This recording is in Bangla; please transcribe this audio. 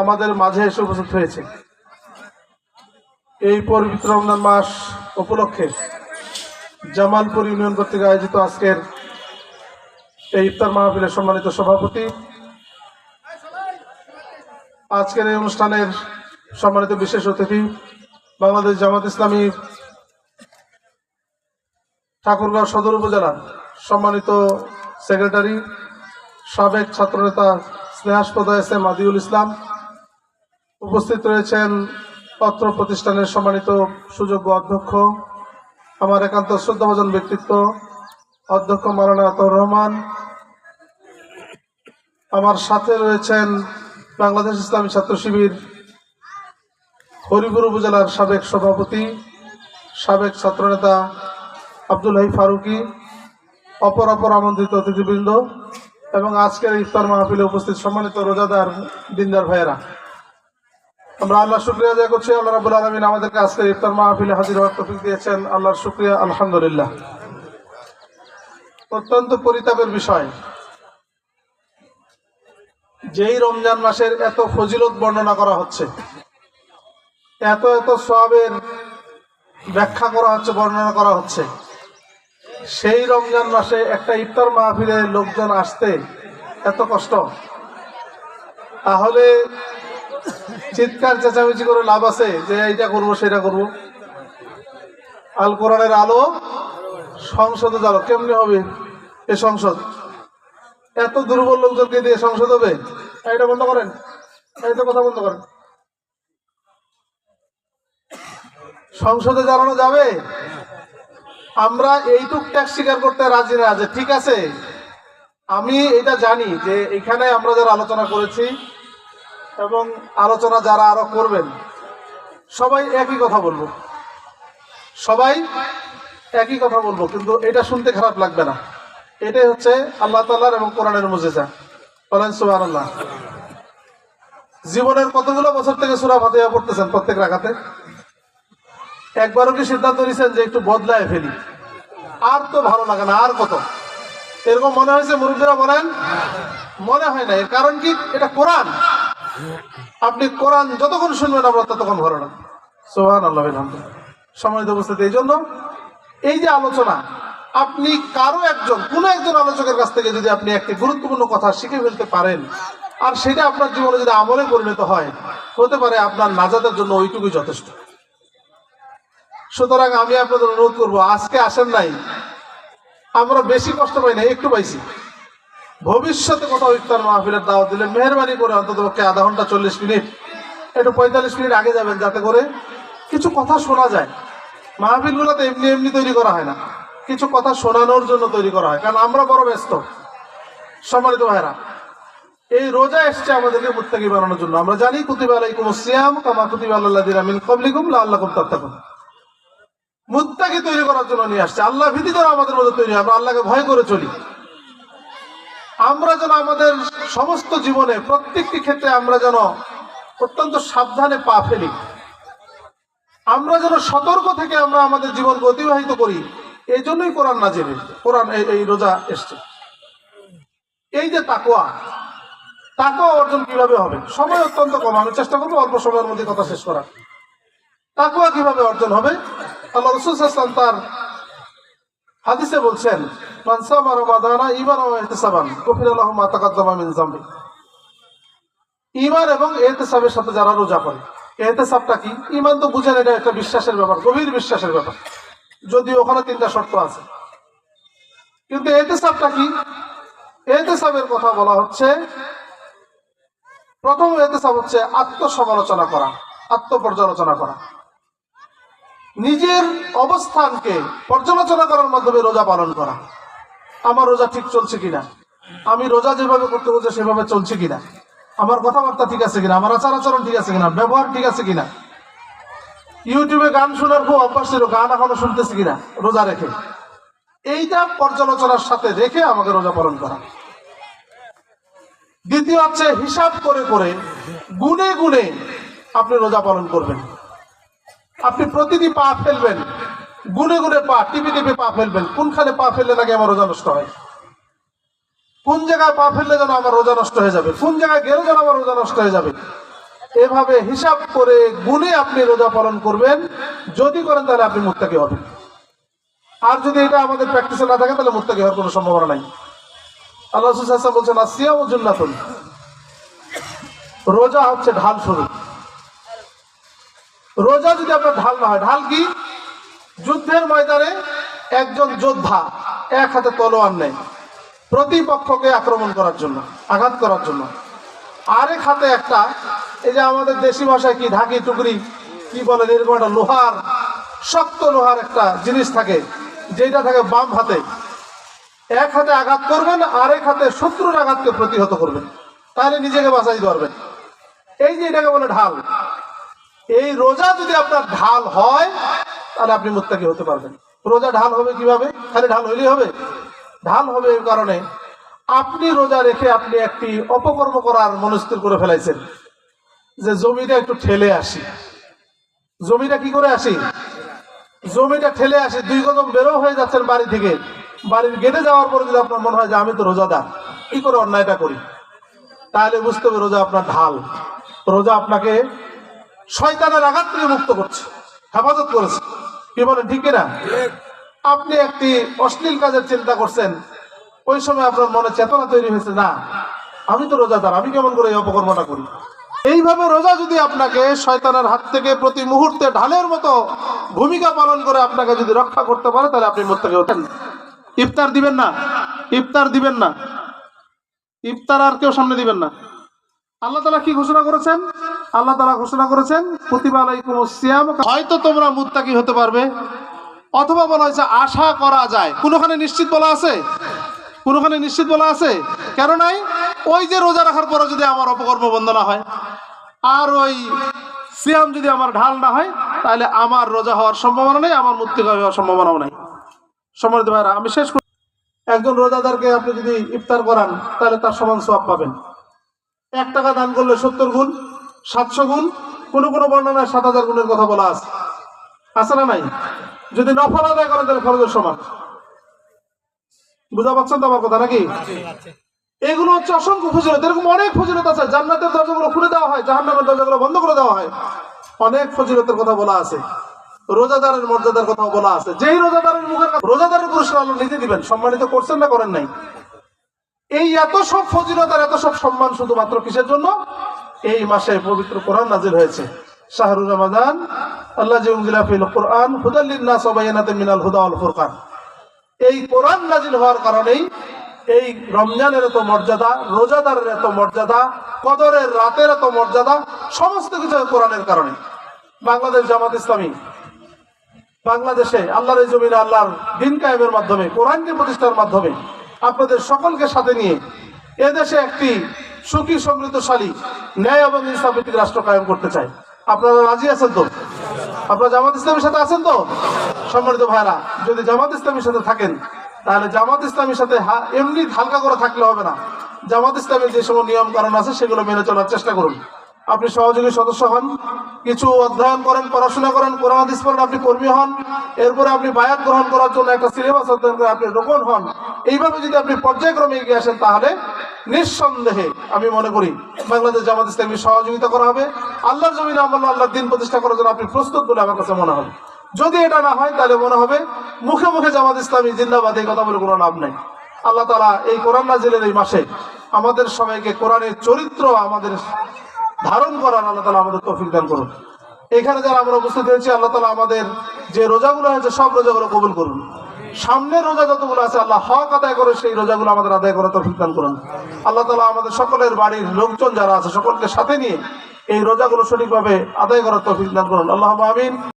আমাদের মাঝে এসে উপস্থিত হয়েছে। এই পবিত্র রমজান মাস উপলক্ষে জামালপুর ইউনিয়ন কর্তৃক আয়োজিত আজকের এই ইফতার মাহফিলের সম্মানিত সভাপতি। আজকের এই অনুষ্ঠানের সম্মানিত বিশেষ অতিথি বাংলাদেশ জামাত ইসলামী ঠাকুরগাঁও সদর উপজেলার সম্মানিত সেক্রেটারি সাবেক ছাত্রনেতা স্নেহাস্পদ এস এম আদিউল ইসলাম। উপস্থিত রয়েছেন পত্র প্রতিষ্ঠানের সম্মানিত সুযোগ্য অধ্যক্ষ, আমার একান্ত শ্রদ্ধাভাজন ব্যক্তিত্ব, অধ্যক্ষ মারানা আতর রহমান। আমার সাথে রয়েছেন বাংলাদেশ ইসলামী ছাত্র শিবির হরিপুর উপজেলার সাবেক সভাপতি, সাবেক ছাত্রনেতা আব্দুল হাই ফারুকি, অপর অপর আমন্ত্রিত অতিথিবৃন্দ। এবং আজকের ইফতার মাহফিলে উপস্থিত সম্মানিত রোজাদার দিনদার ভাইয়েরা। আমরা আল্লাহ শুক্রিয়া আদায় করছি। আল্লাহ রাবুল আলমিন আমাদেরকে আজকের ইফতার মাহফিলে হাজির হওয়ার তফিক দিয়েছেন। আল্লাহর শুক্রিয়া, আলহামদুলিল্লাহ। অত্যন্ত পরিতাপের বিষয়। যেই রমজান মাসের এত ফজিলত বর্ণনা করা হচ্ছে, এত এত সবের ব্যাখ্যা করা হচ্ছে, বর্ণনা করা হচ্ছে। সেই রমজান মাসে একটা ইফতার মাহফিলে লোকজন আসতে এত কষ্ট। তাহলে চিৎকার, চেঁচামেচি করে লাভ আছে যে এইটা করব, সেটা করব। আল কোরআনের আলো সংসদে যাব, কেমনি হবে এ সংসদ? এত দুর্বল লোকজনকে দিয়ে সংসদ হবে? এটা বন্ধ করেন। এটা কথা বন্ধ করেন। সংসদে জানানো যাবে? আমরা এইটুক ট্যাক্স স্বীকার করতে রাজি না, যে ঠিক আছে। আমি এটা জানি যে এখানে আমরা যারা আলোচনা করেছি এবং আলোচনা যারা আরও করবেন, সবাই একই কথা বলব। সবাই একই কথা বলব, কিন্তু এটা শুনতে খারাপ লাগবে না। এটাই হচ্ছে আল্লাহ তাল্লাহর এবং কোরআনের মুজেজা। বলেন সুবাহ আল্লাহ জীবনের কতগুলো বছর থেকে সুরা ফাতিহা পড়তেছেন প্রত্যেক রাখাতে একবারও কি সিদ্ধান্ত নিয়েছেন যে একটু বদলায় ফেলি? আর তো ভালো লাগে না, আর কত? এরকম মনে হয়েছে মুরব্বীরা বলেন? মনে হয় না, এর কারণ কি? এটা কোরআন। আপনি কোরআন যতক্ষণ শুনবেন আমরা ততক্ষণ ভালো না। সোহান আল্লাহ সময় উপস্থিতি, এই জন্য এই যে আলোচনা, আপনি কারও একজন, কোনো একজন আলোচকের কাছ থেকে যদি আপনি একটি গুরুত্বপূর্ণ কথা শিখে ফেলতে পারেন, আর সেটা আপনার জীবনে যদি আমলে পরিণত হয়, হতে পারে আপনার নাজাদের জন্য ওইটুকুই যথেষ্ট। সুতরাং আমি আপনাদের অনুরোধ করব, আজকে আসেন নাই। আমরা বেশি কষ্ট পাই না একটু পাইছি। ভবিষ্যতে কোথাও ইফতার মাহফিলের দাওয়াত দিলে মেহরবানি করে অন্তত পক্ষে আধা ঘণ্টা চল্লিশ মিনিট, একটু পঁয়তাল্লিশ মিনিট আগে যাবেন যাতে করে কিছু কথা শোনা যায়। মাহফিলগুলো তো এমনি এমনি তৈরি করা হয় না। কিছু কথা শোনানোর জন্য তৈরি করা হয়, কারণ আমরা বড় ব্যস্ত। সম্মানিত ভাইরা এই রোজা এসছে আমাদেরকে মুত্তাকি বানানোর জন্য। আমরা জানি, কুতিবা আলাইকুম সিয়াম, কামা কুতিবা আল্লাহ মিন ক্বাবলিকুম লাআল্লাকুম তাত্তাকুন। মুত্তাকি তৈরি করার জন্য নিয়ে আসছে। আল্লাহ ভীতি যেন আমাদের মধ্যে তৈরি আমরা আল্লাহকে ভয় করে চলি। আমরা যেন আমাদের সমস্ত জীবনে প্রত্যেকটি ক্ষেত্রে আমরা যেন অত্যন্ত সাবধানে পা ফেলি। আমরা যেন সতর্ক থেকে আমরা আমাদের জীবনকে অতিবাহিত করি এই জন্যই কোরআন না জেনে কোরআন এই- এই রোজা এসছে। এই যে তাকুয়া তাকুয়া অর্জন কীভাবে হবে? সময় অত্যন্ত কম, আমি চেষ্টা করব অল্প সময়ের মধ্যে কথা শেষ করার। তাকুয়া কীভাবে অর্জন হবে? আল্লাহ রসুল তার হাদিসে বলছেন ইমান ও ইহতিসাবান কফির আল্লাহ মা তাকাদ্দামা মিন ইমান এবং এহতেসাবের সাথে যারা রোজা করে, এহতেসাবটা কি? ইমান তো বুঝেন, এটা একটা বিশ্বাসের ব্যাপার, গভীর বিশ্বাসের ব্যাপার। যদিও ওখানে তিনটা শর্ত আছে। কিন্তু এহতেসাবটা কি? এহতেসাবের কথা বলা হচ্ছে, প্রথম এহতেসাব হচ্ছে আত্মসমালোচনা করা, আত্মপর্যালোচনা করা। নিজের অবস্থানকে পর্যালোচনা করার মাধ্যমে রোজা পালন করা। আমার রোজা ঠিক চলছে কিনা? আমি রোজা যেভাবে করতে বলছে সেভাবে চলছে কিনা? আমার কথাবার্তা ঠিক আছে কিনা? আমার আচার আচরণ ঠিক আছে কিনা? ব্যবহার ঠিক আছে কিনা? ইউটিউবে গান শোনার খুব অভ্যাস ছিল, গান এখনও শুনতেছি কিনা? রোজা রেখে। এইটা পর্যালোচনার সাথে রেখে আমাকে রোজা পালন করা। দ্বিতীয় হচ্ছে হিসাব করে করে গুনে গুনে আপনি রোজা পালন করবেন। আপনি প্রতিদিন পা ফেলবেন। গুনে গুনে পা, টিপে টিপে পা ফেলবেন। কোনখানে পা ফেললে নাকি আমার রোজা নষ্ট হয়? কোন জায়গায় পা ফেললে যেন আমার রোজা নষ্ট হয়ে যাবে? কোন জায়গায় গেলে যেন আমার রোজা নষ্ট হয়ে যাবে? এভাবে হিসাব করে গুনে আপনি রোজা পালন করবেন। যদি করেন তাহলে আপনি মুত্তাকি হবেন। আর যদি এটা আমাদের প্র্যাকটিসে না থাকে, তাহলে মুত্তাকি হওয়ার কোনো সম্ভাবনা নাই। আল্লাহ বলছেন আসিয়া ও জুন্নাতুন। রোজা হচ্ছে ঢাল স্বরূপ রোজা যদি আপনার ঢাল না হয়, ঢাল কি? যুদ্ধের ময়দানে একজন যোদ্ধা এক হাতে তলোয়ার নেয় প্রতিপক্ষকে আক্রমণ করার জন্য, আঘাত করার জন্য। আরেক হাতে একটা, এই যে আমাদের দেশি ভাষায় কি, ঢাকি টুকরি, কি বলে এরকম একটা লোহার, শক্ত লোহার একটা জিনিস থাকে যেটা থাকে বাম হাতে। এক হাতে আঘাত করবেন, আরেক হাতে শত্রুর আঘাতকে প্রতিহত করবেন। তাহলে নিজেকে বাঁচাইতে পারবেন। এই যে এটাকে বলে ঢাল। এই রোজা যদি আপনার ঢাল হয়, তাহলে আপনি মুত্তাকি হতে পারবেন। রোজা ঢাল হবে কীভাবে? খালি ঢাল হইলেই হবে? ঢাল হবে এই কারণে আপনি রোজা রেখে আপনি একটি অপকর্ম করার মনস্থির করে ফেলাইছেন যে জমিটা একটু ঠেলে আসি। জমিটা কি করে আসি? জমিটা ঠেলে আসি, দুই কদম বেরো হয়ে যাচ্ছেন বাড়ি থেকে। বাড়ির গেটে যাওয়ার পরে যদি আপনার মনে হয় যে আমি তো রোজাদার, কি করে অন্যায়টা করি? তাহলে বুঝতে হবে রোজা আপনার ঢাল। রোজা আপনাকে শয়তানের আঘাত থেকে মুক্ত করছে, হেফাজত করেছে। কি বলেন, ঠিক না আপনি একটি অশ্লীল কাজের চিন্তা করছেন, ওই সময় আপনার মনে চেতনা তৈরি হয়েছে, না, আমি তো রোজাদার, আমি কেমন করে এই অপকর্মটা করি? এইভাবে রোজা যদি আপনাকে শয়তানের হাত থেকে প্রতি মুহূর্তে ঢালের মতো ভূমিকা পালন করে আপনাকে যদি রক্ষা করতে পারে, তাহলে আপনি মোত্তাকি ওঠেন ইফতার দিবেন না, ইফতার দিবেন না। ইফতার আর কেউ সামনে দিবেন না। আল্লাহ তালা কি ঘোষণা করেছেন? আল্লাহ তালা ঘোষণা করেছেন প্রতিভা আলাইকুম সিয়াম হয়তো তোমরা মুত্তাকি হতে পারবে, অথবা বলা হয়েছে, আশা করা যায়। কোনোখানে নিশ্চিত বলা আছে? কোনোখানে নিশ্চিত বলা আছে? কেন নাই? ওই যে রোজা রাখার পরে যদি আমার অপকর্ম বন্ধ না হয়, আর ওই সিয়াম যদি আমার ঢাল না হয়, তাহলে আমার রোজা হওয়ার সম্ভাবনা নেই, আমার মুত্তিকা হওয়ার সম্ভাবনাও নাই। সম্মানিত ভাইরা আমি শেষ করি। একজন রোজাদারকে আপনি যদি ইফতার করান, তাহলে তার সমান সব পাবেন। এক টাকা দান করলে সত্তর গুণ সাতশো গুণ, কোনো কোনো বর্ণনায় সাত হাজার গুণের কথা বলা আছে। আছে না নাই? যদি নফল আদায় করেন, তাহলে ফরজের সমান। বুঝা পাচ্ছেন তো আমার কথা নাকি? এগুলো হচ্ছে অসংখ্য ফজিলত। এরকম অনেক ফজিলত আছে। জান্নাতের দরজাগুলো খুলে দেওয়া হয়, জাহান্নামের দরজাগুলো বন্ধ করে দেওয়া হয়। অনেক ফজিলতের কথা বলা আছে। রোজাদারের মর্যাদার কথা বলা আছে। যেই রোজাদারের মুখের রোজাদারের পুরস্কার আল্লাহ নিজে দিবেন। সম্মানিত করছেন না করেন নাই? এই এত সব ফজিলত আর এত সব সম্মান শুধুমাত্র কিসের জন্য? এই মাসে পবিত্র কোরআন নাজিল হয়েছে। শাহরুর রমাদান, আল্লাহ জিউজিলাফিল কোরআন হুদাল্লিন্না সবাইনাতে মিনাল হুদা আল ফুরকান। এই কোরআন নাজিল হওয়ার কারণেই এই রমজানের এত মর্যাদা, রোজাদারের এত মর্যাদা, কদরের রাতের এত মর্যাদা, সমস্ত কিছু কোরআনের কারণে। বাংলাদেশ জামাত ইসলামী, বাংলাদেশে আল্লাহর জমিনে আল্লাহর দিন কায়েমের মাধ্যমে, কোরআনকে প্রতিষ্ঠার মাধ্যমে আপনাদের সকলকে সাথে নিয়ে এদেশে একটি সুখী, সমৃদ্ধশালী, ন্যায় এবং ইনসাফভিত্তিক রাষ্ট্র কায়েম করতে চাই। আপনারা রাজি আছেন তো? আপনারা জামাত ইসলামের সাথে আছেন তো? সম্মানিত ভাইরা যদি জামাত ইসলামের সাথে থাকেন, তাহলে জামাত ইসলামের সাথে এমনি হালকা করে থাকলে হবে না। জামাত ইসলামের যে সময় নিয়ম কারণ আছে, সেগুলো মেনে চলার চেষ্টা করুন। আপনি সহযোগী সদস্য হন, কিছু অধ্যয়ন করেন, পড়াশোনা করেন, কোরআন, হাদিস পড়েন, আপনি কর্মী হন, এরপরে আপনি বায়াত গ্রহণ করার জন্য একটা সিলেবাস অধ্যয়ন করে আপনি রোপণ হন। এইভাবে যদি আপনি পর্যায়ক্রমে এগিয়ে আসেন, তাহলে নিঃসন্দেহে আমি মনে করি বাংলাদেশ জামাত ইসলামী সহযোগিতা করা হবে। আল্লাহর জমিনে আমল আল্লাহর দিন প্রতিষ্ঠা করার জন্য আপনি প্রস্তুত বলে আমার কাছে মনে হবে। যদি এটা না হয়, তাহলে মনে হবে মুখে মুখে জামাত ইসলামী জিন্দাবাদ, এই কথা বলে কোনো লাভ নাই। আল্লাহ তালা এই কোরআন নাজিলের এই মাসে আমাদের সবাইকে কোরআনের চরিত্র, আমাদের ধারণ করার আল্লাহ তালা আমাদের তৌফিক দান করুন। এখানে যারা আমরা উপস্থিত হয়েছি, আল্লাহ তালা আমাদের যে রোজাগুলো হয়েছে সব রোজাগুলো কবুল করুন। সামনের রোজা যতগুলো আছে, আল্লাহ হক আদায় করে সেই রোজাগুলো আমাদের আদায় করার তফিক দান করুন। আল্লাহ তালা আমাদের সকলের বাড়ির লোকজন যারা আছে, সকলকে সাথে নিয়ে এই রোজাগুলো সঠিকভাবে আদায় করার তফিক দান করুন। আল্লাহ আমিন।